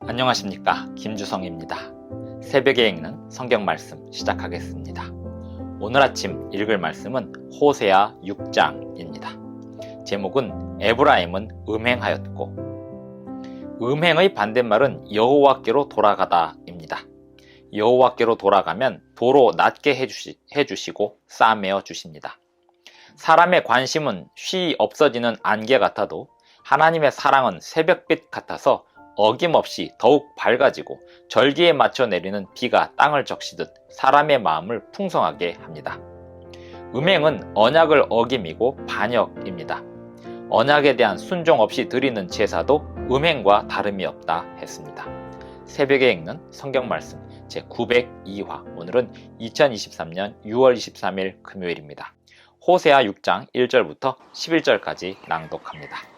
안녕하십니까 김주성입니다. 새벽에 읽는 성경 말씀 시작하겠습니다. 오늘 아침 읽을 말씀은 호세아 6장입니다. 제목은 에브라임은 음행하였고 음행의 반대말은 여호와께로 돌아가다입니다. 여호와께로 돌아가면 도로 낮게 해주시, 해주시고 싸매어 주십니다. 사람의 관심은 쉬 없어지는 안개 같아도 하나님의 사랑은 새벽빛 같아서 어김없이 더욱 밝아지고 절기에 맞춰 내리는 비가 땅을 적시듯 사람의 마음을 풍성하게 합니다. 음행은 언약을 어김이고 반역입니다. 언약에 대한 순종 없이 드리는 제사도 음행과 다름이 없다 했습니다. 새벽에 읽는 성경 말씀 제 902화 오늘은 2023년 6월 23일 금요일입니다. 호세아 6장 1절부터 11절까지 낭독합니다.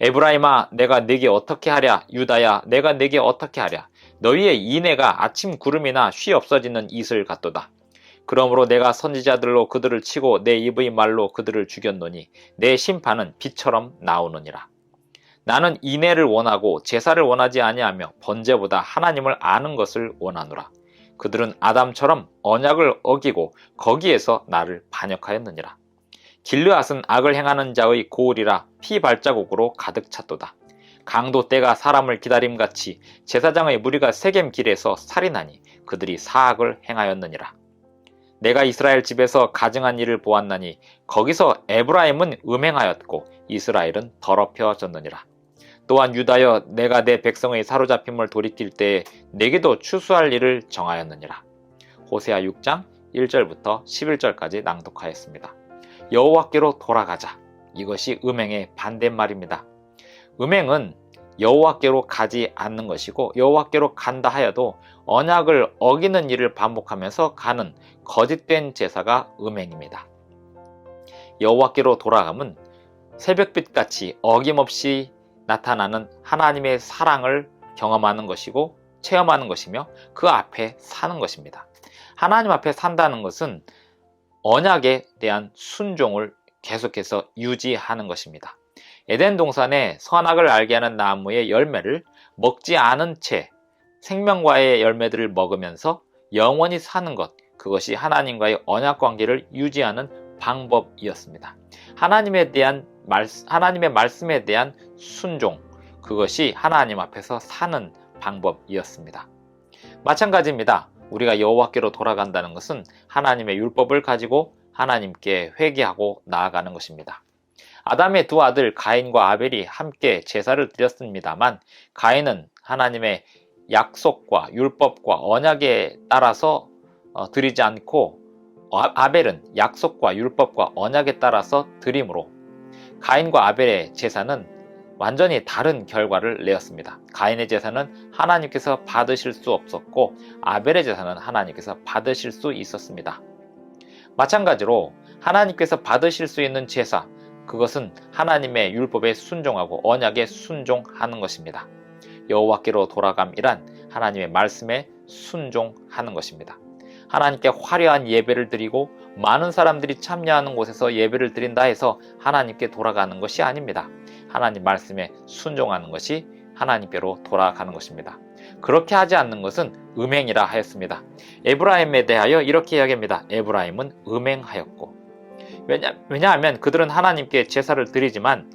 에브라임아 내가 네게 어떻게 하랴? 유다야 내가 네게 어떻게 하랴? 너희의 인애가 아침 구름이나 쉬 없어지는 이슬 같도다. 그러므로 내가 선지자들로 그들을 치고 내 입의 말로 그들을 죽였노니 내 심판은 비처럼 나오느니라. 나는 인애를 원하고 제사를 원하지 아니하며 번제보다 하나님을 아는 것을 원하노라. 그들은 아담처럼 언약을 어기고 거기에서 나를 반역하였느니라 길르앗은 악을 행하는 자의 고울이라 피 발자국으로 가득 찼도다. 강도 때가 사람을 기다림같이 제사장의 무리가 세겜 길에서 살인하니 그들이 사악을 행하였느니라. 내가 이스라엘 집에서 가증한 일을 보았나니 거기서 에브라임은 음행하였고 이스라엘은 더럽혀졌느니라. 또한 유다여 내가 내 백성의 사로잡힘을 돌이킬 때에 내게도 추수할 일을 정하였느니라. 호세아 6장 1절부터 11절까지 낭독하였습니다. 여호와께로 돌아가자. 이것이 음행의 반대말입니다. 음행은 여호와께로 가지 않는 것이고 여호와께로 간다 하여도 언약을 어기는 일을 반복하면서 가는 거짓된 제사가 음행입니다. 여호와께로 돌아가면 새벽빛같이 어김없이 나타나는 하나님의 사랑을 경험하는 것이고 체험하는 것이며 그 앞에 사는 것입니다. 하나님 앞에 산다는 것은 언약에 대한 순종을 계속해서 유지하는 것입니다. 에덴 동산에 선악을 알게 하는 나무의 열매를 먹지 않은 채 생명과의 열매들을 먹으면서 영원히 사는 것, 그것이 하나님과의 언약 관계를 유지하는 방법이었습니다. 하나님에 대한 말, 하나님의 말씀에 대한 순종, 그것이 하나님 앞에서 사는 방법이었습니다. 마찬가지입니다. 우리가 여호와께로 돌아간다는 것은 하나님의 율법을 가지고 하나님께 회개하고 나아가는 것입니다. 아담의 두 아들 가인과 아벨이 함께 제사를 드렸습니다만 가인은 하나님의 약속과 율법과 언약에 따라서 어, 드리지 않고 아, 아벨은 약속과 율법과 언약에 따라서 드림으로 가인과 아벨의 제사는 완전히 다른 결과를 내었습니다. 가인의 제사는 하나님께서 받으실 수 없었고 아벨의 제사는 하나님께서 받으실 수 있었습니다. 마찬가지로 하나님께서 받으실 수 있는 제사 그것은 하나님의 율법에 순종하고 언약에 순종하는 것입니다. 여호와께로 돌아감이란 하나님의 말씀에 순종하는 것입니다. 하나님께 화려한 예배를 드리고 많은 사람들이 참여하는 곳에서 예배를 드린다 해서 하나님께 돌아가는 것이 아닙니다. 하나님 말씀에 순종하는 것이 하나님께로 돌아가는 것입니다. 그렇게 하지 않는 것은 음행이라 하였습니다. 에브라임에 대하여 이렇게 이야기합니다. 에브라임은 음행하였고 왜냐, 왜냐하면 그들은 하나님께 제사를 드리지만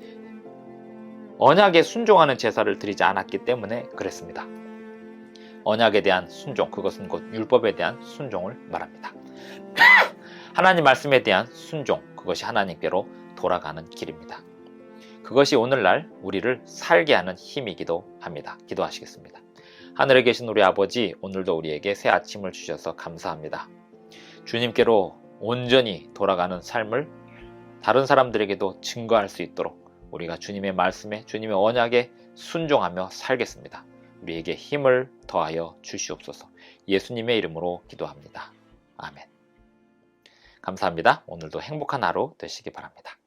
언약에 순종하는 제사를 드리지 않았기 때문에 그랬습니다. 언약에 대한 순종, 그것은 곧 율법에 대한 순종을 말합니다. 하나님 말씀에 대한 순종, 그것이 하나님께로 돌아가는 길입니다. 그것이 오늘날 우리를 살게 하는 힘이기도 합니다. 기도하시겠습니다. 하늘에 계신 우리 아버지, 오늘도 우리에게 새 아침을 주셔서 감사합니다. 주님께로 온전히 돌아가는 삶을 다른 사람들에게도 증거할 수 있도록 우리가 주님의 말씀에, 주님의 언약에 순종하며 살겠습니다. 우리에게 힘을 더하여 주시옵소서. 예수님의 이름으로 기도합니다. 아멘. 감사합니다. 오늘도 행복한 하루 되시기 바랍니다.